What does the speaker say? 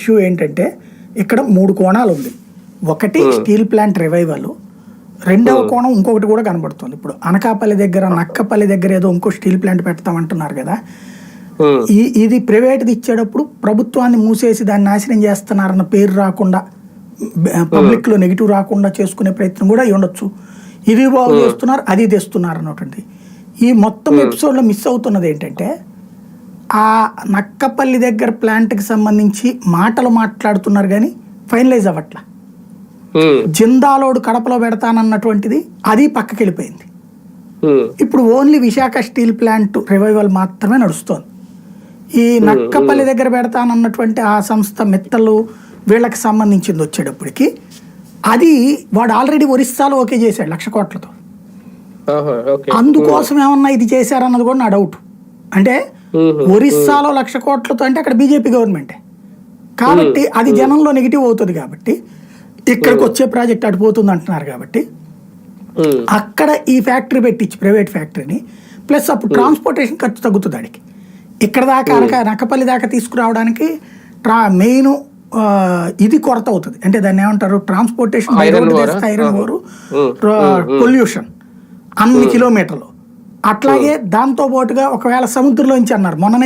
Issue ఏంటంటే ఇక్కడ మూడు కోణాలు ఉంది. ఒకటి స్టీల్ ప్లాంట్ రివైవల్ రెండవ కోణం ఇంకొకటి కూడా కనబడుతుంది. ఇప్పుడు అనకాపల్లి దగ్గర నక్కపల్లి దగ్గర ఏదో ఇంకో స్టీల్ ప్లాంట్ పెడతామంటున్నారు కదా. ఉమ్, ఈ ఇది ప్రైవేట్ది ఇచ్చేటప్పుడు ప్రభుత్వాన్ని మూసేసి దాన్ని నాశనం చేస్తున్నారన్న పేరు రాకుండా పబ్లిక్లో నెగిటివ్ రాకుండా చేసుకునే ప్రయత్నం కూడా ఉండొచ్చు. ఇది బాగు చేస్తున్నారు అది తెస్తున్నారు అన్నటువంటి ఈ మొత్తం ఎపిసోడ్లో మిస్ అవుతున్నది ఏంటంటే ఆ నక్కపల్లి దగ్గర plant కి సంబంధించి మాటలు మాట్లాడుతున్నారు కానీ ఫైనలైజ్ అవ్వట్లా. జిందాలోడు కడపలో పెడతానన్నటువంటిది అది పక్కకి వెళ్ళిపోయింది ఇప్పుడు only Visakha steel plant revival మాత్రమే నడుస్తోంది. ఈ నక్కపల్లి దగ్గర పెడతానన్నటువంటి ఆ సంస్థ మెత్తలు వీళ్ళకి సంబంధించింది వచ్చేటప్పటికి అది వాడు ఆల్రెడీ ఒరిస్సాలో ఓకే చేశాడు లక్ష కోట్లతో. అందుకోసం ఏమన్నా ఇది చేశారన్నది కూడా నా డౌట్. అంటే ఒరిస్సాలో లక్ష కోట్లతో అంటే అక్కడ బీజేపీ గవర్నమెంటే. కాబట్టి అది జనంలో నెగిటివ్ అవుతుంది కాబట్టి ఇక్కడికి వచ్చే ప్రాజెక్ట్ అటు పోతుంది అంటున్నారు కాబట్టి అక్కడ ఈ ఫ్యాక్టరీ పెట్టించి ప్రైవేట్ ఫ్యాక్టరీని ప్లస్ అప్పుడు ట్రాన్స్పోర్టేషన్ ఖర్చు తగ్గుతుంది ఆడికి. ఇక్కడ దాకా అనక నక్కపల్లి దాకా తీసుకురావడానికి ట్రా మెయిన్ ఇది కొరత అవుతుంది. అంటే దాన్ని ఏమంటారు? ట్రాన్స్పోర్టేషన్? Iron ore pollution. అన్ని కిలోమీటర్లు. అట్లాగే దాంతో పాటుగా ఒకవేళ సముద్రంలోంచి అన్నారు. మొన్ననే